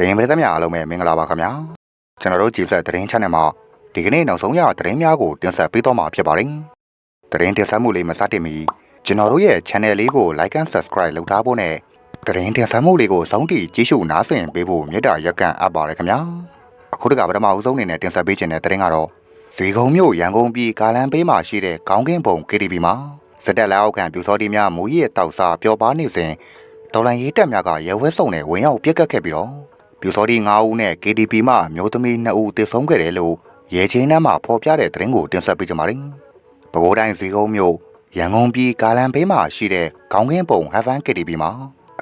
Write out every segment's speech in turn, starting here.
သတင်းပရိသတ်များအားလုံးပဲမင်္ဂလာပါခင်ဗျာကျွန်တော်တို့ကြည်ဆက်သတင်း channel မှာဒီကနေ့နောက်ဆုံးရသတင်းများကိုတင်ဆက်ပေးသွားမှာဖြစ်ပါတယ်သတင်းတင်ဆက်မှုလေးမစတင်မီကျွန်တော်တို့ရဲ့ channel လေးကို like and subscribe လုပ်ထားဖို့နဲ့သတင်းတင်ဆက်မှုလေးကိုစောင့်တည်ကြည့်ရှုနားဆင်ပေးဖို့မေတ္တာရက်ကန်အပ်ပါတယ်ခင်ဗျာအခုတကပထမအဦးဆုံးအနေနဲ့တင်ဆက်ပေးခြင်းတဲ့သတင်းကတော့ဇေကုံမြို့ရန်ကုန်ပြည်ကာလန်ပေးမှာရှိတဲ့ခေါင်းကင်းပုံ KTV မှာစစ်တပ်လက်အောက်ခံပြူစောတိများမူရည်တောက်စားပျော်ပါနေစဉ်ဒေါ်လာရေးတက်များကရဲဝဲစုံနဲ့ဝင်ရောက်ပြစ်ကတ်ခဲ့ပြီးတော့ ပြူစောတိ9ဦးနဲ့ KTV မှမျိုးသမီး2ဦးသေဆုံးခဲ့တယ်လို့ရဲချင်းနှမ်းမှာဖော်ပြတဲ့သတင်းကိုတင်ဆက်ပေးကြပါမယ်။ပဲခူးတိုင်းဇီကုန်းမြို့ရန်ကုန်ပြည်ကာလန်ဘေးမှာရှိတဲ့ခေါင်းကင်းပုံ Heaven KTV မှာ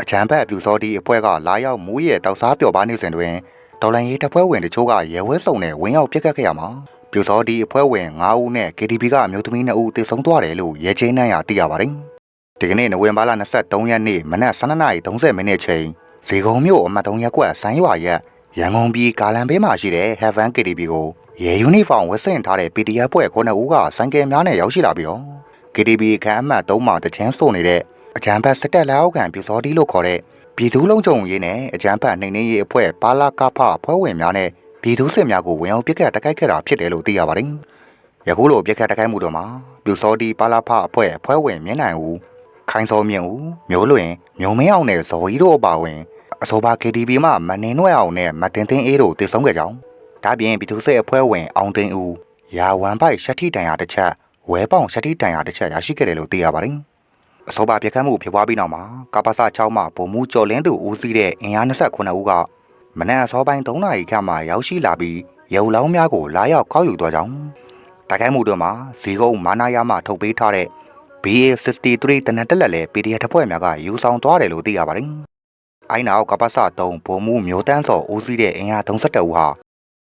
အချမ်းဘက်ပြူစောတိအဖွဲ့ကလာရောက်မူရဲ့တောက်စားပျော်ပါနေစဉ်တွင်ဒေါ်လာရေးတပ်ဖွဲ့ဝင်တချို့ကရဲဝဲစုံနဲ့ဝင်ရောက်ပြစ်ကတ်ခဲ့ရမှာပြူစောတိအဖွဲ့ဝင်9ဦးနဲ့ KTV ကအမျိုးသမီး2ဦးသေဆုံးသွားတယ်လို့ရဲချင်းနှမ်းရသိရပါတယ်။ဒီကနေ့နိုဝင်ဘာလ23ရက်နေ့မနက်12:30မိနစ်ချိန် ဇေကုံမြို့အမှတ်3ရပ်ကွက်ဆိုင်းရွာရက်ရန်ကုန်ပြည်ကာလန်ဘေးမှာရှိတဲ့ Heaven KTV ကိုရဲယူနီဖောင်းဝတ်ဆင်ထားတဲ့ PDF ဖွဲ့9ဦးကစံကယ်များနဲ့ရောက်ရှိလာပြီးတော့ KTV ခန်းအမှတ်3မှာတချမ်းဆိုနေတဲ့အကြံဖတ်စစ်တပ်လက်အောက်ခံပြူစောတီလို့ခေါ်တဲ့ပြည်သူ့လုံခြုံရေးနဲ့အကြံဖတ်နှိမ်နှင်းရေးအဖွဲ့ပါလာကဖဖွဲ့ဝင်များနဲ့ပြည်သူစစ်များကိုဝင်အောင်ပြစ်ခတ်တိုက်ခိုက်ခဲ့တာဖြစ်တယ်လို့သိရပါတယ်။ယခုလိုပြစ်ခတ်တိုက်ခိုက်မှုတို့မှာပြူစောတီပါလာဖအဖွဲ့ဖွဲ့ဝင်မြင့်နိုင်ဦး ခိုင်စောမြင့်ဦးမျိုးလွင်မျိုးမင်းအောင်နဲ့ဇော်ကြီးတို့အပါအဝင်အဆိုပါ KTV မှမနေနွဲ့အောင်နဲ့မတင်တင်အေးတို့တည်ဆုံးခဲ့ကြောင်းဒါပြင်ပြည်သူ့စစ်အဖွဲ့ဝင်အောင်သိန်းဦးရာဝန်ပိုက်ရှက်တီတန်ရာတစ်ချက်ဝဲပေါင်ရှက်တီတန်ရာတစ်ချက်ရရှိခဲ့တယ်လို့သိရပါတယ်အဆိုပါပြက်ခတ်မှုဖြစ်ပွားပြီးနောက်မှာကပ္ပစ6မှဗိုလ်မှူးကျော်လင်းသူဦးစီးတဲ့အင်အား29ဦးကမနက်အစောပိုင်း3နာရီခန့်မှာရောက်ရှိလာပြီးရုံလောင်းများကိုလာရောက်ခောက်ယူသွားကြောင်းတိုက်ခိုက်မှုတွေမှာဇီကုန်းမာနာယာမှထုတ်ပေးထားတဲ့ BA63 တနက်တက်လက်လဲ PDF တပ်ဖွဲ့များကယူဆောင်သွားတယ်လို့သိရပါတယ်။အိုင်းနောက်ကပ္ပစ3ဗိုလ်မှူးမျိုးတန်းစော်ဦးစီးတဲ့အင်အား32ဦးဟာ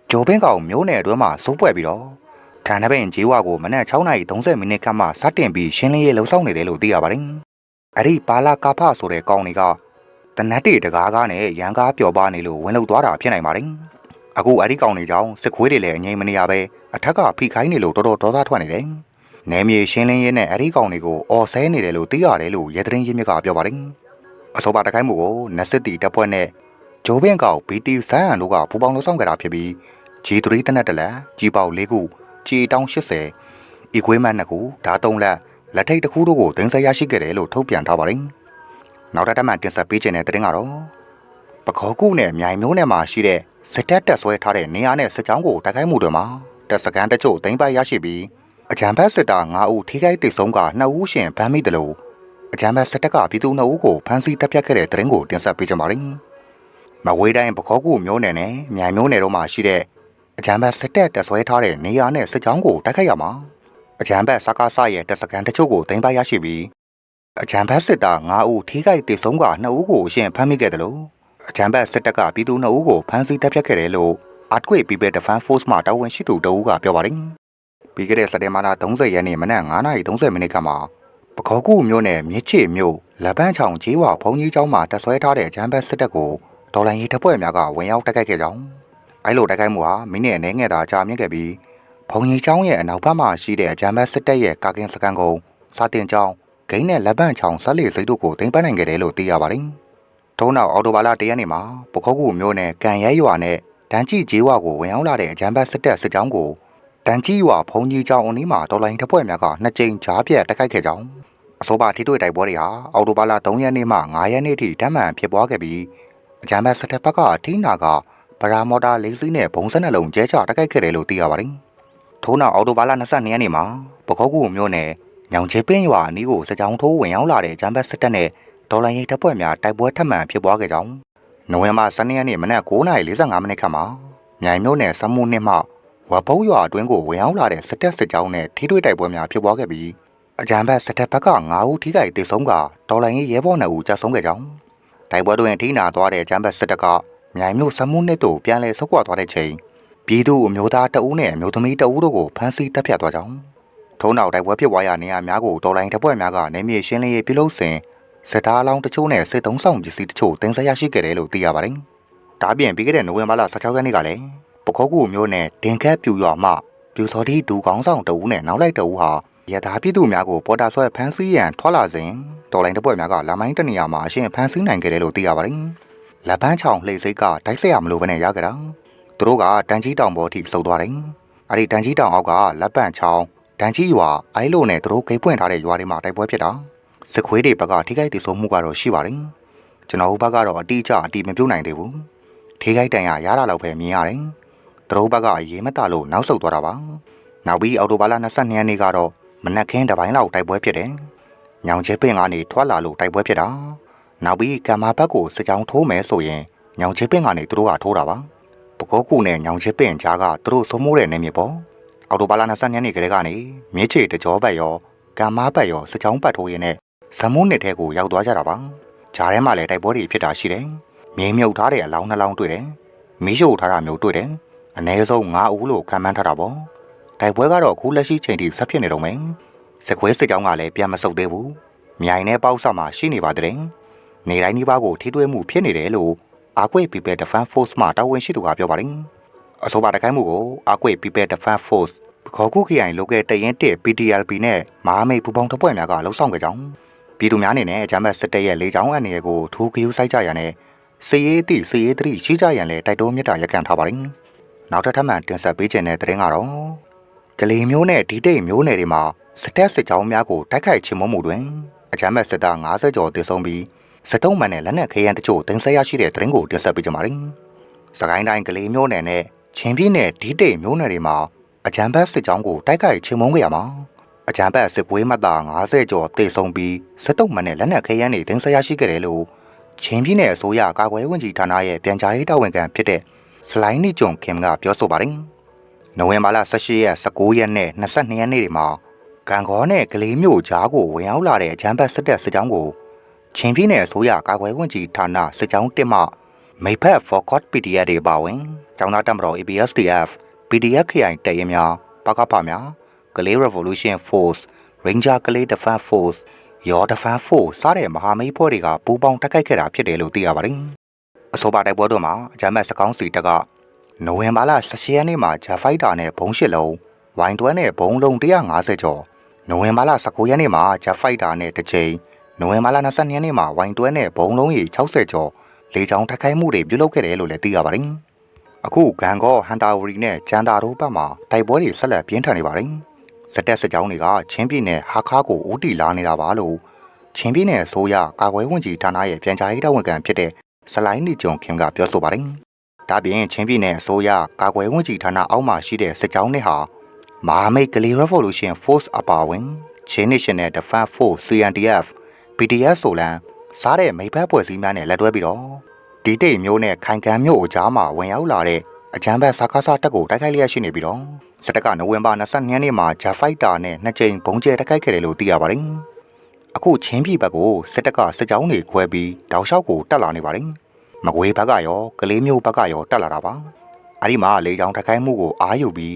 ဂျိုပင်းကောင်မျိုးနယ်အတွင်းမှာစိုးပွက်ပြီးတော့ဌာနပင်ဂျေဝါကိုမနက်6:30မိနစ်ခန့်မှစတင်ပြီးရှင်းလင်းရေးလှုပ်ဆောင်နေတယ်လို့သိရပါတယ်။အဲ့ဒီပါလာကာဖဆိုတဲ့ကောင်တွေကတနက်တေတကားကားနဲ့ရန်ကားပျော်ပါနေလို့ဝင်လောက်သွားတာဖြစ်နိုင်ပါတယ်။အခုအဲ့ဒီကောင်တွေကြောင့်စစ်ခွေးတွေလည်းအငြိမ်မနေရပဲအထက်ကဖိခိုင်းနေလို့တော်တော်ဒေါသထွက်နေတယ်။ နယ်မြေရှင်းလင်းရေးနဲ့အဲ့ဒီကောင်တွေကိုအော်ဆဲနေတယ်လို့သိရတယ်လို့ရဲသတင်းရင်းမြစ်ကပြောပါတယ်။အဆိုပါတခိုင်းမှုကိုနက်စစ်တီတပ်ဖွဲ့နဲ့ဂျိုးဘင်းကောင် BT ဆန်းဟန်တို့ကပူပေါင်းလှုပ်ဆောင်ကြတာဖြစ်ပြီး G3 တနက်တလက်ကြီးပေါက်၄ခုကြီးတောင်း80ဤခွေးမနှစ်ခုဓာတ်၃လက်လက်ထိတ်တစ်ခုတို့ကိုတင်ဆက်ရရှိခဲ့တယ်လို့ထုတ်ပြန်ထားပါတယ်။နောက်တစ်တက်မှတင်ဆက်ပေးခြင်းတဲ့တင်ကတော့ပခေါကုနဲ့မြိုင်မျိုးနယ်မှာရှိတဲ့စစ်တပ်တက်ဆွဲထားတဲ့နေရာနဲ့စစ်ကြောင်းကိုတိုက်ခိုက်မှုတွေမှာတပ်စကန်တချို့သိမ်းပိုက်ရရှိပြီး အကြံဖက်စစ်သား9ဦးထိခိုက်ဒေဆုံးက2ဦးရှင်ဗမ်းမိတယ်လို့အကြံဖက်စစ်တပ်ကပြည်သူ2ဦးကိုဖမ်းဆီးတပ်ဖြတ်ခဲ့တဲ့တဲ့ရင်ကိုတင်ဆက်ပေးကြပါမယ်။မဝေးတိုင်းပခေါကုမျိုးနယ်နဲ့မြိုင်မျိုးနယ်တို့မှာရှိတဲ့အကြံဘတ်စစ်တပ်တက်ဆွဲထားတဲ့နေရာနဲ့စစ်ကြောင်းကိုတိုက်ခိုက်ရမှာအကြံဘတ်စကားဆရဲ့တပ်စကန်တချို့ကိုတင်ပိုက်ရရှိပြီးအကြံဘတ်စစ်သား9ဦးထိခိုက်ဒေဆုံးက2ဦးကိုအရှင်ဖမ်းမိခဲ့တယ်လို့အကြံဘတ်စစ်တပ်ကပြည်သူ2ဦးကိုဖမ်းဆီးတပ်ဖြတ်ခဲ့တယ်လို့ Earthquake People Defense Force မှတာဝန်ရှိသူတဦးကပြောပါတယ် ပြီးခဲ့တဲ့စက်တင်ဘာလ30ရက်နေ့မနက်9:30မိနစ်ခန့်မှာပခေါကူမြို့နယ်မြစ်ချေမြို့လက်ပန်းချောင်ကျေးဝါဘုံကြီးကျောင်းမှာတက်ဆွဲထားတဲ့ဂျမ်ဘတ်စစ်တပ်ကိုဒေါ်လာရေးတပ်ဖွဲ့များကဝင်ရောက်တိုက်ခိုက်ခဲ့ကြောင်းအဲလိုတိုက်ခိုက်မှုဟာမိနစ်အနည်းငယ်သာကြာမြင့်ခဲ့ပြီးဘုံကြီးကျောင်းရဲ့အနောက်ဘက်မှာရှိတဲ့ဂျမ်ဘတ်စစ်တပ်ရဲ့ကာကင်းစကန်ကုန်းစာတင်ကျောင်းဂိမ်းနဲ့လက်ပန့်ချောင်ဆက်လီစိတ်တို့ကိုတင်ပန်းနိုင်ခဲ့တယ်လို့သိရပါတယ်။ထို့နောက်အော်တိုဘာလ၁ရက်နေ့မှာပခုတ်ကူမျိုးနဲ့ကံရဲရွာနဲ့တန်ကြီးကျေးဝကိုဝင်ရောက်လာတဲ့ဂျမ်ဘတ်စစ်တပ်စစ်ကြောင်းကို တန်ကြီးရွာဘုံကြီးကျောင်းအနီးမှာတော်လိုင်းတပ်ဖွဲ့များကနှစ်ကြိမ်ကြားပြတ်တိုက်ခိုက်ခဲ့ကြောင်းအဆိုပါထိတွေ့တိုက်ပွဲတွေဟာအော်တိုဘာလ3ရက်နေ့မှ9ရက်နေ့ထိတမ်းမှန်ဖြစ်ပွားခဲ့ပြီးအကြမ်းဖက်စစ်တပ်ဘက်ကအထိနာကပရာမော်တာလေးစီးနဲ့ဘုံစက်နှလုံးကျဲချတိုက်ခိုက်ခဲ့တယ်လို့သိရပါတယ်။ထို့နောက်အော်တိုဘာလ22ရက်နေ့မှာပခုတ်ကူမြို့နယ်ညောင်ချေပင်းရွာအနီးကိုစကြောင်းထိုးဝင်ရောက်လာတဲ့ဂျမ်ဘတ်စစ်တပ်နဲ့ဒေါ်လာရိတ်တပ်ဖွဲ့များတိုက်ပွဲထပ်မံဖြစ်ပွားခဲ့ကြောင်းနိုဝင်ဘာ12ရက်နေ့မနက်9:45မိနစ်ခန့်မှာမြိုင်မြို့နယ်စမှုနှစ်မှ ဝဘုံရွာအတွင်းကိုဝင်ရောက်လာတဲ့စစ်တပ်စစ်ကြောင်းနဲ့ထိတွေ့တိုက်ပွဲများဖြစ်ပွားခဲ့ပြီးအကြံဘတ်စစ်တပ်ဘက်က9ဦးထိခိုက်ဒေဆုံးကဒေါ်လာရိတ်ရဲဘော်2ဦးကြာဆုံးခဲ့ကြောင်းတိုက်ပွဲတွင်ထိနာသွားတဲ့ဂျမ်ဘတ်စစ်တပ်ကမြိုင်မြို့စမှုနှစ်တို့ပြန်လည်ဆုတ်ခွာသွားတဲ့ချိန်ပြည်သူအမျိုးသားတအူးနဲ့အမျိုးသမီးတအူးတို့ကိုဖမ်းဆီးတပ်ဖြတ်သွားကြောင်းထုံးနောက်တိုက်ပွဲဖြစ်ပွားရာနေရာများကိုတော်လိုင်းတပ်ဖွဲ့များကနေမြေရှင်းလင်းရေးပြုလုပ်စဉ်စစ်သားအလောင်းတချို့နဲ့စစ်သုံးဆောင်ပစ္စည်းတချို့တင်ဆက်ရရှိခဲ့တယ်လို့သိရပါတယ်။ဒါပြင်ပြီးခဲ့တဲ့နိုဝင်ဘာလ16ရက်နေ့ကလည်း ပခုတ်ကူမျိုးနဲ့ဒင်ကက်ပြူရွာမှပြူစော်တီဒူကောင်းဆောင်တအူးနဲ့နောက်လိုက်တအူးဟာရထားပြည်သူများကိုပေါ်တာဆွဲဖမ်းဆီးရန်ထွက်လာစဉ်တော်လိုင်းတပ်ဖွဲ့များကလာမိုင်းတနေရာမှာအရှင်ဖမ်းဆီးနိုင်ခဲ့တယ်လို့သိရပါတယ်။လက်ပန်းချောင်လှိတ်စိတ်ကတိုက်ဆက်ရမလို့ပဲနဲ့ရကြတာသူတို့ကတန်ကြီးတောင်ပေါ်ထိစုပ်သွားတယ်အဲ့ဒီတန်ကြီးတောင်အောက်ကလက်ပန်းချောင်တန်ကြီးရွာအဲလိုနဲ့သူတို့ဂိတ်ပွင့်ထားတဲ့ရွာတွေမှာတိုက်ပွဲဖြစ်တာစစ်ခွေးတွေဘက်ကထိခိုက်တည်ဆုံမှုကတော့ရှိပါတယ်ကျွန်တော်တို့ဘက်ကတော့အတိအကျအတိမပြုတ်နိုင်သေးဘူးထိခိုက်တန်ရရတာတော့ပဲမြင်ရတယ် သူတို့ဘက်ကအရေးမတလို့နောက်ဆုတ်သွားတာပါနောက်ပြီးအော်တိုဘာလ22ရက်နေ့ကတော့မနက်ခင်းတစ်ပိုင်းလောက်တိုက်ပွဲဖြစ်တယ်ညောင်ချဲပင်ကနေထွက်လာလို့တိုက်ပွဲဖြစ်တာနောက်ပြီးကံမာဘက်ကိုစစ်ကြောင်းထိုးမယ်ဆိုရင်ညောင်ချဲပင်ကနေသူတို့ကထိုးတာပါပကောကူနဲ့ညောင်ချဲပင်ကြားကသူတို့စိုးမိုးတဲ့နေမြေပေါ့အော်တိုဘာလ22ရက်နေ့ကလေးကနေမြစ်ချေတကြောဘက်ရောကံမာဘက်ရောစစ်ကြောင်းပတ်ထိုးရင်းနဲ့ဇမုန်းနှစ်ထဲကိုရောက်သွားကြတာပါဂျားထဲမှာလည်းတိုက်ပွဲတွေဖြစ်တာရှိတယ်မြေမြုပ်ထားတဲ့အလောင်းနှလောင်းတွေ့တယ်မီးရှို့ထားတာမျိုးတွေ့တယ် အ ਨੇ ဆုံး9ဦးလို့ခံမှန်းထားတာပေါ့တိုက်ပွဲကတော့အခုလက်ရှိချိန်ထိဆက်ဖြစ်နေတော့မယ်စခွဲစစ်ကြောင်းကလည်းပြန်မဆုတ်သေးဘူးမြိုင်နဲ့ပေါက်ဆက်မှာရှိနေပါတဲ့နေတိုင်းဒီပါကိုထိတွေ့မှုဖြစ်နေတယ်လို့အာကွေ People Defense Force မှတာဝန်ရှိသူကပြောပါတယ်အဆိုပါတခိုင်းမှုကိုအာကွေ People Defense Force ခေါ်ခုခရိုင် local တရင်1 PTLP နဲ့မဟာမိတ်ပူပေါင်းတပ်ဖွဲ့များကလှုပ်ဆောင်ကြကြောင်းပြည်သူများအနေနဲ့အကြမ်းဖက်စစ်တပ်ရဲ့လေကြောင်းအန္တရာယ်ကိုထိုးကြိုးစိုက်ကြရတဲ့စီရေးတိစီရေးတတိရှိကြရန်လဲတိုက်တွန်းမြတ်တာရက်ကန်ထားပါတယ် နောက်ထပ်ထပ်မံတင်ဆက်ပေးခြင်းတဲ့တဲ့ရင်ကတော့ကလေးမျိုးနဲ့ဒီတိတ်မျိုးနယ်တွေမှာစစ်တပ်စစ်ကြောင်းများကိုတိုက်ခိုက်ချေမှုမှုတွင်အကြမ်းဖက်စစ်သား90ကျော်တေဆုံးပြီးစစ်တုံးမှန်နဲ့လက်နက်ခဲယမ်းတချို့တင်ဆက်ရရှိတဲ့တဲ့ရင်ကိုတင်ဆက်ပေးကြပါမယ်။စကိုင်းတိုင်းကလေးမျိုးနယ်နဲ့ချင်းပြည်နယ်ဒီတိတ်မျိုးနယ်တွေမှာအကြမ်းဖက်စစ်ကြောင်းကိုတိုက်ခိုက်ချေမှုခဲ့ရမှာအကြမ်းဖက်စစ်ကွေးမှတ်သား90ကျော်တေဆုံးပြီးစစ်တုံးမှန်နဲ့လက်နက်ခဲယမ်းတွေတင်ဆက်ရရှိခဲ့တယ်လို့ချင်းပြည်နယ်အစိုးရကာကွယ်ဝင်ကြီးဌာနရဲ့ပြန်ကြားရေးတာဝန်ခံဖြစ်တဲ့ စလိုင်းနီဂျွန်ခင်ကပြောဆိုပါတယ်။နိုဝင်ဘာလ18ရက်19ရက်နဲ့22ရက်နေ့တွေမှာကံကောနဲ့ကလေးမျိုးကြားကိုဝင်ရောက်လာတဲ့အကြမ်းဖက်စစ်တပ်စစ်ကြောင်းကိုချင်းပြည်နယ်အစိုးရကာကွယ်ဝင်ကြီးဌာနစစ်ကြောင်းတစ်မှမိဖက် Focus PDF တွေပါဝင်ကျောင်းသားတပ်မတော် ABSDF PDF ခရိုင်တရင်များပကဖများကလေး Revolution Force Ranger ကလေး Defense Force ရော Defense Force စတဲ့မဟာမိတ်ဖွဲ့တွေကပူးပေါင်းတိုက်ခိုက်ခဲ့တာဖြစ်တယ်လို့သိရပါတယ်။ အဆိုပါတိုက်ပွဲတို့မှာအကြမ်းဖက်စကောင်းစီတပ်ကနိုဝင်ဘာလ18ရက်နေ့မှာဂျာဖိုက်တာနဲ့ဘုံရှစ်လုံးဝိုင်တွဲနဲ့ဘုံလုံး150ကျော်နိုဝင်ဘာလ19ရက်နေ့မှာဂျာဖိုက်တာနဲ့တစ်ချိန်နိုဝင်ဘာလ22ရက်နေ့မှာဝိုင်တွဲနဲ့ဘုံလုံးကြီး60ကျော်လေကြောင်းတိုက်ခိုက်မှုတွေပြုလုပ်ခဲ့တယ်လို့လည်းသိရပါတယ်။အခုဂန်ကောဟန်တာဝရီနဲ့ဂျန်တာတို့ဘက်မှာတိုက်ပွဲတွေဆက်လက်ပြင်းထန်နေပါတယ်။စစ်တပ်စစ်ကြောင်းတွေကချင်းပြည်နယ်ဟာခါကိုဦးတီလာနေတာပါလို့ချင်းပြည်နယ်အစိုးရကာကွယ်ဝင်ကြီးဌာနရဲ့ပြန်ကြားရေးတာဝန်ခံဖြစ်တဲ့ စလိုင်းနီဂျွန်ခင်ကပြောဆိုပါတယ်။ဒါပြင်ချင်းပြည်နယ်အစိုးရကာကွယ်ဝင်ကြီးဌာနအောက်မှာရှိတဲ့စစ်ကြောင်းတွေဟာမဟာမိတ်ကလေး Revolution Force အပါအဝင် Chin National Defense Force CNDF PDF ဆိုလန်စားတဲ့မိဘဖွဲ့စည်းများနဲ့လက်တွဲပြီးတော့ဒီတိတ်မျိုးနဲ့ခိုင်ကန်မျိုးအကြားမှာဝင်ရောက်လာတဲ့အကြမ်းဖက်စကားစားတက်ကိုတိုက်ခိုက်လျက်ရှိနေပြီးတော့စစ်တပ်ကနိုဝင်ဘာ22ရက်နေ့မှာဂျာဖိုက်တာနဲ့နှစ်ကြိမ်ဘုံကျဲတိုက်ခိုက်ခဲ့တယ်လို့သိရပါတယ်။ အခုချင်းပြည်ဘက်ကိုစစ်တပ်ကစစ်ကြောင်းတွေခွဲပြီးတောက်လျှောက်ကိုတက်လာနေပါတယ်။မကွေးဘက်ကရောကလေးမျိုးဘက်ကရောတက်လာတာပါ။အဲဒီမှာလေကြောင်းတိုက်ခိုက်မှုကိုအားယူပြီး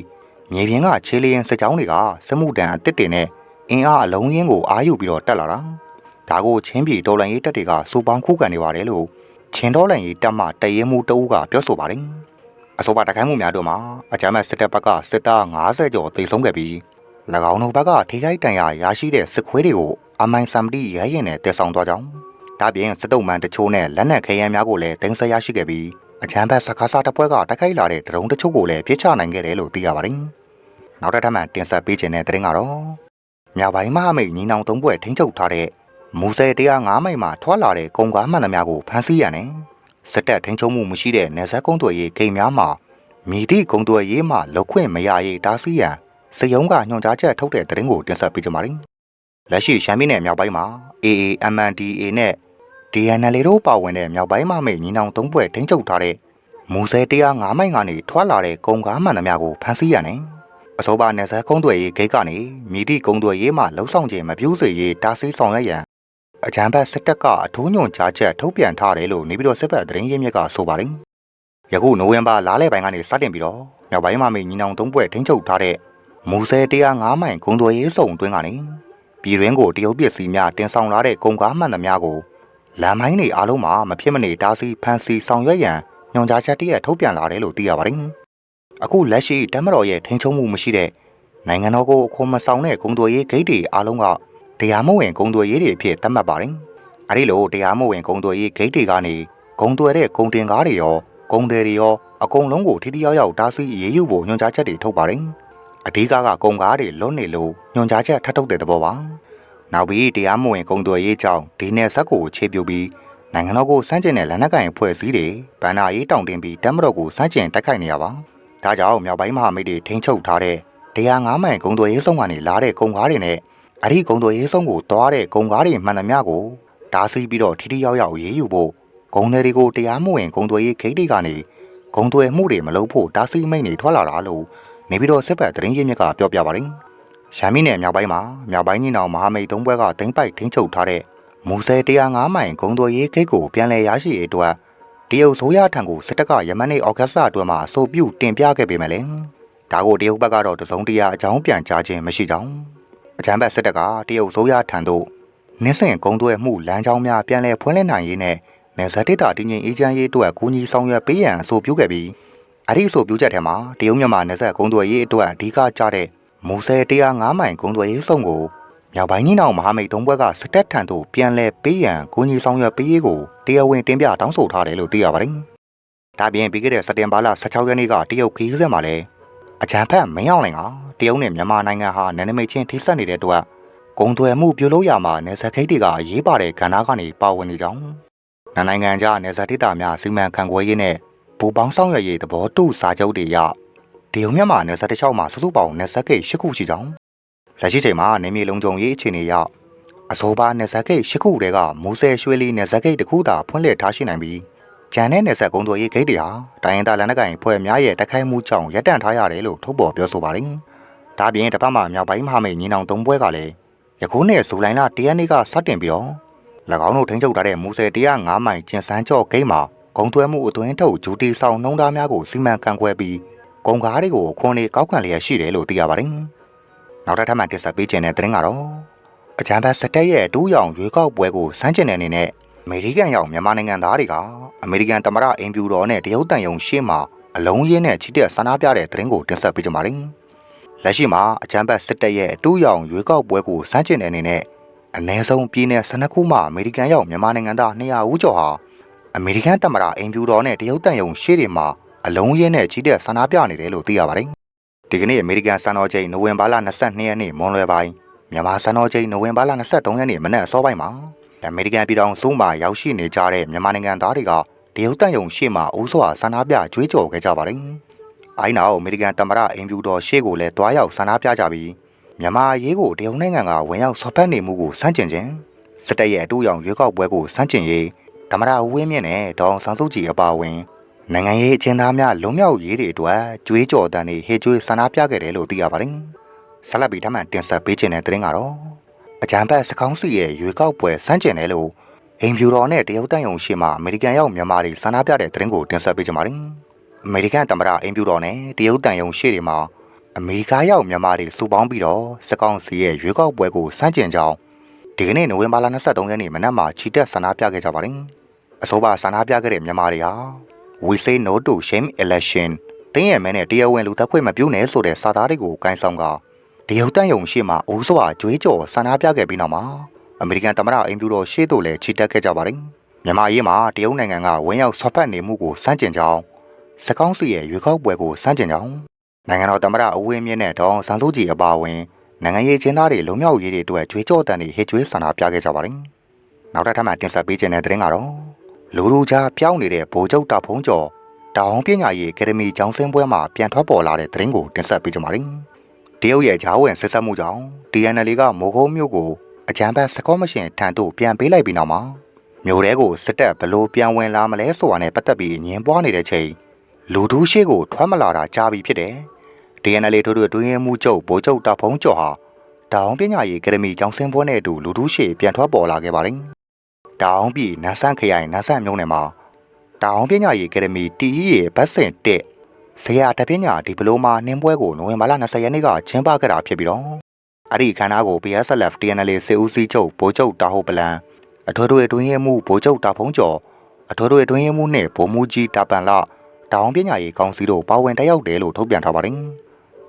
မြေပြင်ကခြေလျင်စစ်ကြောင်းတွေကစမှုတန်အစ်စ်တင်နဲ့အင်အားအလုံးရင်းကိုအားယူပြီးတော့တက်လာတာ။ဒါကိုချင်းပြည်တော်လန်ရေးတပ်တွေကစူပေါင်းခုခံနေပါတယ်လို့ချင်းတော်လန်ရေးတပ်မှတရင်မှုတအူးကပြောဆိုပါတယ်။အဆိုပါတိုက်ခိုက်မှုများတို့မှာအကြမ်းဖက်စစ်တပ်ဘက်ကစစ်သား90ကျော်သေဆုံးခဲ့ပြီး၎င်းတို့ဘက်ကထိခိုက်ဒဏ်ရာရရှိတဲ့စစ်ခွေးတွေကို အမိုင်ဆမ်ပတီရဲရင်နဲ့တည်ဆောင်သွားကြောင်းဒါပြင်စစ်တုံးမှန်တချို့နဲ့လက်နက်ခဲယမ်းများကိုလည်းတင်ဆက်ရရှိခဲ့ပြီးအချမ်းဘတ်စကားစားတပ်ဖွဲ့ကတိုက်ခိုက်လာတဲ့ဒရုန်းတချို့ကိုလည်းပြစ်ချနိုင်ခဲ့တယ်လို့သိရပါတယ်။နောက်တစ်ထပ်မှတင်ဆက်ပေးခြင်းတဲ့တဲ့ရင်ကတော့မြောက်ပိုင်းမဟာမိတ်ညီနောင်သုံးဘွဲ့ထိန်းချုပ်ထားတဲ့မူဆယ်105မိုင်မှာထွက်လာတဲ့ကုန်ကားမှန်သမျှကိုဖမ်းဆီးရတဲ့စစ်တပ်ထိန်းချုပ်မှုမရှိတဲ့နယ်စပ်ကုန်းသွယ်ရေးဂိမ်းများမှာမိသည့်ကုန်းသွယ်ရေးမှာလောက်ခွင့်မရရေးတားဆီးရန်စယုံကညွှန်ကြားချက်ထုတ်တဲ့သတင်းကိုတင်ဆက်ပေးကြပါမယ်။ လက်ရှိရှမ်းပြည်နယ်မြောက်ပိုင်းမှာ AAMNDA နဲ့ DNL တို့ပါဝင်တဲ့မြောက်ပိုင်းမှာမိတ်ညီနောင်သုံးဘွဲ့ထိန်းချုပ်ထားတဲ့မူဆယ်105မိုင်ကနေထွက်လာတဲ့ကုန်ကားမှန်သမျှကိုဖမ်းဆီးရတဲ့။အစောပါနယ်စပ်ကုန်းသွယ်ရေးဂိတ်ကနေမြည်သည့်ကုန်းသွယ်ရေးမှလှုပ်ဆောင်ခြင်းမပြုစေရေးတားဆီးဆောင်ရွက်ရန်အကြံဘတ်စစ်တပ်ကအထူးညွန်ကြားချက်ထုတ်ပြန်ထားတယ်လို့နေပြည်တော်စစ်ဘက်သတင်းရင်းမြစ်ကဆိုပါတယ်။ယခုနိုဝင်ဘာလလယ်ပိုင်းကနေစတင်ပြီးတော့မြောက်ပိုင်းမှာမိညီနောင်သုံးဘွဲ့ထိန်းချုပ်ထားတဲ့မူဆယ်105မိုင်ကုန်းသွယ်ရေးစုံတွင်းကနေ ပြည်တွင်းကိုတရုတ်ပစ္စည်းများတင်ဆောင်လာတဲ့ကုန်ကားမှန်သမျှကိုလမ်းမိုင်းတွေအားလုံးမှာမဖြစ်မနေတားဆီးဖမ်းဆီးဆောင်ရွက်ရန်ညွှန်ကြားချက်တည်းရထုတ်ပြန်လာတယ်လို့သိရပါတယ်။အခုလက်ရှိတမတော်ရဲ့ထိန်းချုပ်မှုမရှိတဲ့နိုင်ငံတော်ကိုအခွန်မဆောင်တဲ့ကုန်သွယ်ရေးဂိတ်တွေအားလုံးကတရားမဝင်ကုန်သွယ်ရေးတွေအဖြစ်သတ်မှတ်ပါတယ်။အဲဒီလိုတရားမဝင်ကုန်သွယ်ရေးဂိတ်တွေကနေဂုံတွယ်တဲ့ဂုံတင်ကားတွေရောဂုံတယ်တွေရောအကုန်လုံးကိုထိထိရောက်ရောက်တားဆီးအရေးယူဖို့ညွှန်ကြားချက်တွေထုတ်ပါတယ်။ အဓိကကဂုံကားတွေလွတ်နေလို့ညွှန်ကြားချက်ထပ်ထုတ်တဲ့သဘောပါ။နောက်ပြီးတရားမဝင်ဂုံတွယ်ရေးကြောင့်ဒီနယ်ဆက်ကိုခြေပြုတ်ပြီးနိုင်ငံတော်ကိုစန့်ကျင်တဲ့လက်နက်ကိုင်အဖွဲ့အစည်းတွေဗန္နာရေးတောင်းတင်ပြီးတမ်မတော်ကိုစန့်ကျင်တိုက်ခိုက်နေရပါ။ဒါကြောင့်မြောက်ပိုင်းမဟာမိတ်တွေထိန်းချုပ်ထားတဲ့105မိုင်ဂုံတွယ်ရေးဆုံးကနေလာတဲ့ဂုံကားတွေနဲ့အဲ့ဒီဂုံတော်ရေးဆုံးကိုတွားတဲ့ဂုံကားတွေမှန်သမျှကိုဓာဆီးပြီးတော့ထိထိရောက်ရောက်ရေးယူဖို့ဂုံတွေတွေကိုတရားမဝင်ဂုံတော်ရေးခိတ်တွေကနေဂုံတော်မှုတွေမလုပ်ဖို့ဓာဆီးမိတ်နေထွက်လာတာလို့ နေပြီးတော့စစ်ဘက်သတင်းရင်းမြစ်ကပြောပြပါတယ်။ရှမ်းပြည်နယ်မြောက်ပိုင်းမှာမြောက်ပိုင်းညီနောင်မဟာမိတ်သုံးဘွဲကတင်ပိုက်ထိန်းချုပ်ထားတဲ့မူဆယ်105မိုင်ဂုံတော်ရေးခိတ်ကိုပြန်လည်ရရှိရေးအတွက်တရုတ်ဆိုရထံကိုစစ်တပ်ကယမန်နေ့အော်ဂတ်စ်အတွင်းမှာအဆိုပြုတင်ပြခဲ့ပေမဲ့လည်းဒါကိုတရုတ်ဘက်ကတော့တစုံတရာအကြောင်းပြန်ကြားခြင်းမရှိကြောင်းအကြမ်းဖက်စစ်တပ်ကတရုတ်ဆိုရထံသို့နင်းစင်ကုန်းသွဲမှုလမ်းကြောင်းများပြန်လည်ဖွင့်လှစ်နိုင်ရေးနဲ့နယ်စပ်ဒေသတည်ငြိမ်အေးချမ်းရေးအတွက်ကူညီဆောင်ရွက်ပေးရန်အဆိုပြုခဲ့ပြီး အဲ့ဒီအဆိုပြုချက်ထဲမှာတရုတ်မြန်မာနယ်စပ်ကုန်းသွဲရေးအတွက်အဓိကကျတဲ့မူဆယ်105မိုင်ကုန်းသွဲရေးစုံကိုမြောက်ပိုင်းညီနောင်မဟာမိတ်သုံးဘွဲကစစ်တပ်ထံသို့ပြန်လည်ပေးရန်ကူညီဆောင်ရွက်ပေးရေးကိုတရားဝင်တင်ပြတောင်းဆိုထားတယ်လို့သိရပါတယ်။ဒါပြင်ပြီးခဲ့တဲ့စက်တင်ဘာလ16ရက်နေ့ကတရုတ်ခီးစက်မှာလည်းအကြံဖက်မင်းအောင်လှိုင်ကတရုတ်နဲ့မြန်မာနိုင်ငံဟာနယ်နိမိတ်ချင်းထိစပ်နေတဲ့အတွက်ဂုံသွယ်မှုပြုလုပ်ရမှာနယ်စပ်ခိတ်တွေကအရေးပါတဲ့ကဏ္ဍကနေပါဝင်နေကြောင်းနာနိုင်ငံခြားနယ်စပ်ဒေသများစီမံခန့်ခွဲရေးနဲ့ ဘူပေါင်းဆောင်ရွက်ရေးသဘောတူစာချုပ်တွေရတရုတ်မြန်မာနယ်စပ်တစ်လျှောက်မှာစုစုပေါင်းနယ်စပ်ခိတ်၈ခုရှိကြောင်းလက်ရှိချိန်မှာနေမြေလုံးကြုံရေးအခြေအနေရအဆိုပါနယ်စပ်ခိတ်၈ခုတည်းကမူဆယ်ရွှေလီနယ်စပ်ခိတ်တစ်ခုသာဖွင့်လှစ်ထားရှိနိုင်ပြီးကျန်တဲ့နယ်စပ်ကုန်းသွယ်ရေးဂိတ်တွေဟာတိုင်းရင်းသားလက်နက်ကိုင်ဖွဲ့များရဲ့တိုက်ခိုက်မှုကြောင့်ရပ်တန့်ထားရတယ်လို့ထုတ်ပေါ်ပြောဆိုပါတယ်။ဒါပြင်တစ်ဖက်မှာမြောက်ပိုင်းမဟာမိတ်ညီနောင်သုံးဘွဲကလည်းယခုနှစ်ဇူလိုင်လ၁ရက်နေ့ကစတင်ပြီးတော့၎င်းတို့ထိန်းချုပ်ထားတဲ့မူဆယ်105မိုင်ကျင်စန်းကျော့ဂိတ်မှာ ဂုံသွဲမှုအသွင်ထုတ်ဂျူတီဆောင်နှုံးသားများကိုစီမံခန့်ခွဲပြီးဂုံကားတွေကိုခွန်လေးကောက်ခံလျက်ရှိတယ်လို့သိရပါတယ်။နောက်တစ်ထပ်မှတင်ဆက်ပေးခြင်းတဲ့သတင်းကတော့အကြံဖတ်စတက်ရဲ့တူးရောင်ရွေးကောက်ပွဲကိုစမ်းကျင်တဲ့အနေနဲ့အမေရိကန်ရောက်မြန်မာနိုင်ငံသားတွေကအမေရိကန်သမ္မတအင်ဖြူတော်နဲ့တရုတ်တန်ယုံရှေ့မှာအလုံးရင်းနဲ့ချီတက်ဆန္ဒပြတဲ့သတင်းကိုတင်ဆက်ပေးကြပါမယ်။လက်ရှိမှာအချမ်းဘတ်စစ်တပ်ရဲ့အတူရောင်ရွေးကောက်ပွဲကိုစမ်းကျင်တဲ့အနေနဲ့အ ਨੇ ဆုံးပြည်နယ်12ခုမှအမေရိကန်ရောက်မြန်မာနိုင်ငံသား200ဦးကျော်ဟာ အမေရိကန်သမ္မတအင်ဖြူတော်နဲ့တရုတ်တန်ယုံရှေ့တွေမှာအလုံးရင်းနဲ့ချီတက်ဆန္ဒပြနေတယ်လို့သိရပါတယ်။ဒီကနေ့အမေရိကန်စံတော်ချိန်နိုဝင်ဘာလ22ရက်နေ့မွန်လွယ်ပိုင်းမြန်မာစံတော်ချိန်နိုဝင်ဘာလ23ရက်နေ့မနက်အစောပိုင်းမှာအမေရိကန်ပြည်ထောင်စုမှာရောက်ရှိနေကြတဲ့မြန်မာနိုင်ငံသားတွေကတရုတ်တန်ယုံရှေ့မှာဦးစွာဆန္ဒပြကြွေးကြော်ခဲ့ကြပါတယ်။အိုင်းနောက်အမေရိကန်သမ္မတအင်ဖြူတော်ရှေ့ကိုလည်းတွားရောက်ဆန္ဒပြကြပြီးမြန်မာရေးကိုတရုတ်နိုင်ငံကဝင်ရောက်ဆော်ဖက်နေမှုကိုစန့်ကျင်ခြင်းစစ်တပ်ရဲ့အတူရောင်ရွေးကောက်ပွဲကိုစန့်ကျင်ရေး သမ္မတဦးဝင်းမြင့်နဲ့ဒေါအောင်ဆန်းစုကြည်အပါအဝင်နိုင်ငံရေးအကျဉ်းသားများလုံမြောက်ရေးတွေအတွက်ကြွေးကြော်တန်းတွေဟေ့ကျွေးဆန္ဒပြခဲ့တယ်လို့သိရပါတယ်။ဆက်လက်ပြီးထပ်မံတင်ဆက်ပေးခြင်းတဲ့သတင်းကတော့အကြံဖက်စကောင်းစီရဲ့ရွေးကောက်ပွဲစန့်ကျင်တယ်လို့အိမ်ဖြူတော်နဲ့တရုတ်တန်ယုံရှိမှအမေရိကန်ရောက်မြန်မာတွေဆန္ဒပြတဲ့သတင်းကိုတင်ဆက်ပေးကြပါမယ်။အမေရိကန်သမ္မတအိမ်ဖြူတော်နဲ့တရုတ်တန်ယုံရှိတွေမှာအမေရိကရောက်မြန်မာတွေစုပေါင်းပြီးတော့စကောင်းစီရဲ့ရွေးကောက်ပွဲကိုစန့်ကျင်ကြောင်းဒီကနေ့နိုဝင်ဘာလ23ရက်နေ့မနက်မှာချီတက်ဆန္ဒပြခဲ့ကြပါတယ်။ အဆိုပါဆန္ဒပြခဲ့တဲ့မြန်မာတွေဟာ We say no to shame election တင်းရဲ့မဲနဲ့တရားဝင်လူသက်ခွင့်မပြုနဲ့ဆိုတဲ့စာသားတွေကိုကိုင်ဆောင်ကတရုတ်တန်ယုံရှိမှအိုးစွာကြွေးကြော်ဆန္ဒပြခဲ့ပြီးနောက်မှာအမေရိကန်သမ္မတအိမ်ဖြူတော်ရှေ့သို့လည်းချီတက်ခဲ့ကြပါတယ်။မြန်မာရေးမှာတရုတ်နိုင်ငံကဝင်ရောက်ဆွတ်ဖက်နေမှုကိုစန့်ကျင်ကြောင်းစကောင်းစီရဲ့ရွေးကောက်ပွဲကိုစန့်ကျင်ကြောင်းနိုင်ငံတော်သမ္မတအဝင်းမြင့်နဲ့ဒေါအောင်ဆန်းစုကြည်အပါအဝင်နိုင်ငံရေးချင်းသားတွေလုံမြောက်ရေးတွေအတွက်ကြွေးကြော်တန်တွေဟစ်ကြွေးဆန္ဒပြခဲ့ကြပါတယ်။နောက်ထပ်ထပ်မံတင်ဆက်ပေးခြင်းတဲ့သတင်းကတော့ လူလူကြားပြောင်းနေတဲ့ဗိုလ်ချုပ်တာဖုံးကျော်တောင်ပညာရေးအကယ်ဒမီကျောင်းဆင်းပွဲမှာပြန်ထွက်ပေါ်လာတဲ့သတင်းကိုတင်ဆက်ပေးကြပါမယ်။တရုတ်ရဲ့ဂျားဝင်ဆက်ဆက်မှုကြောင့် DNL ကမိုးကုံးမြို့ကိုအကြံဖတ်စကောမရှင်ထံသို့ပြန်ပေးလိုက်ပြီးနောက်မှာမြို့ထဲကိုစစ်တပ်ဘလို့ပြန်ဝင်လာမလဲဆိုတာနဲ့ပတ်သက်ပြီးညင်ပွားနေတဲ့ချိန်လူဒူးရှိကိုထွက်မလာတာကြားပြီးဖြစ်တယ်။ DNL ထို့ထို့တွင်းမှုချုပ်ဗိုလ်ချုပ်တာဖုံးကျော်ဟာတောင်ပညာရေးအကယ်ဒမီကျောင်းဆင်းပွဲနဲ့အတူလူဒူးရှိပြန်ထွက်ပေါ်လာခဲ့ပါတယ်။ တောင်ပြည်နန်းဆန်းခရိုင်နန်းဆန်းမြို့နယ်မှာတောင်ပညာရေးအကယ်ဒမီတီအီရဲ့ဘတ်စင်တက်ဆရာတပညာဒီပလိုမာနှင်းပွဲကိုနိုဝင်ဘာလ20ရက်နေ့ကကျင်းပခဲ့တာဖြစ်ပြီးတော့အဲ့ဒီခန္ဓာကို PSLF TNL စေဦးစီးချုပ်ဗိုလ်ချုပ်တာဟုတ်ပလန်အထွေထွေအတွင်းရေးမှုဗိုလ်ချုပ်တာဖုံးကျော်အထွေထွေအတွင်းရေးမှုနဲ့ဗိုလ်မှူးကြီးတာပန်လတောင်ပညာရေးကောင်စီတို့ပါဝင်တက်ရောက်တယ်လို့ထုတ်ပြန်ထားပါတယ်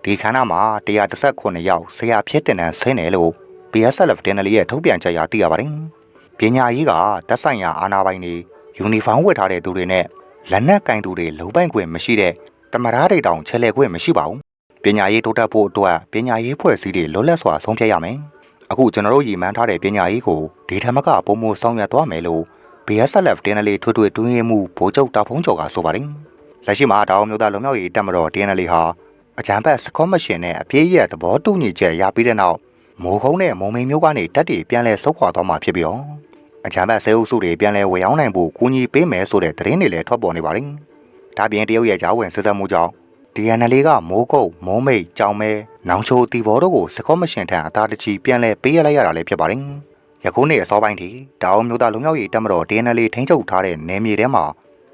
ဒီခန္ဓာမှာ119ယောက်ဆရာဖြစ်တင်တန်းဆင်းတယ်လို့ PSLF TNL ရဲ့ထုတ်ပြန်ချက်အရသိရပါတယ် ပညာရေးကတက်ဆိုင်ရာအာဏာပိုင်တွေယူနီဖောင်းဝတ်ထားတဲ့သူတွေနဲ့လက်နက်ကင်သူတွေလုံပိုင်ခွင့်မရှိတဲ့တမရတွေတောင်ချဲလဲခွင့်မရှိပါဘူးပညာရေးတိုးတက်ဖို့အတွက်ပညာရေးဖွဲ့စည်းတွေလွတ်လပ်စွာဆုံးဖြတ်ရမယ်အခုကျွန်တော်တို့ရည်မှန်းထားတဲ့ပညာရေးကိုဒီထက်မကပုံမဆောင်ရွက်သွားမယ်လို့ BSLF တင်းနလေးထွေထွေတွင်းရမှုဗိုလ်ချုပ်တာဖုံးကျော်ကဆိုပါတယ်လက်ရှိမှာတောင်မျိုးသားလုံမျိုးရေးတက်မတော်တင်းနလေးဟာအကြံဖက်စကော့မရှင်နဲ့အပြည့်ရဲ့သဘောတူညီချက်ရပြီးတဲ့နောက် မိုးခုံးနဲ့မုံမိန်မျိုးကနေတက်တီပြန်လဲဆုတ်ခွာသွားမှာဖြစ်ပြီးတော့အကြံဖက်ဆဲအုပ်စုတွေပြန်လဲဝေရောက်နိုင်ဖို့ကူညီပေးမယ်ဆိုတဲ့သတင်းတွေလည်းထွက်ပေါ်နေပါတယ်ဒါပြင်တရုတ်ရဲ့ကြားဝင်ဆက်ဆက်မှုကြောင့် DNL ကမိုးကုတ်မိုးမိတ်ကြောင်မဲနောင်ချိုတီဘောတို့ကိုစကော့မရှင်ထံအသာတချီပြန်လဲပေးရလိုက်ရတာလည်းဖြစ်ပါတယ်ယခုနေ့အစောပိုင်းထိတောင်မျိုးသားလုံမျိုးရေးတက်မတော် DNL ထိန်းချုပ်ထားတဲ့နယ်မြေထဲမှာ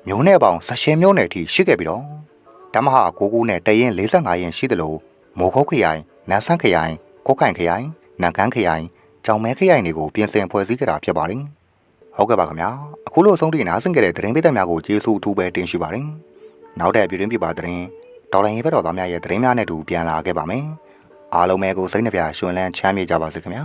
မျိုးနယ်ပေါင်း၁၈မျိုးနယ်ထိရှိခဲ့ပြီးတော့တမဟာကိုကူနဲ့တရင်45ရင်ရှိသလိုမိုးခုတ်ခရိုင်နန်းဆန်းခရိုင် ကိုခိုင်ခရိုင်နန်ကန်းခရိုင်ကြောင်မဲခရိုင်တွေကိုပြင်ဆင်ဖွဲ့စည်းကြတာဖြစ်ပါတယ်ဟုတ်ကဲ့ပါခင်ဗျာအခုလိုအဆုံးထိနားဆင်ကြတဲ့သတင်းပေးသက်များကိုကျေးဇူးအထူးပဲတင်ရှိပါတယ်နောက်တဲ့ပြည်တွင်းပြပါသတင်းတော်လိုင်းရေးဘက်တော်သားများရဲ့သတင်းများနဲ့တူပြန်လာခဲ့ပါမယ်အားလုံးပဲကိုစိတ်နှပြရှင်လန်းချမ်းမြေ့ကြပါစေခင်ဗျာ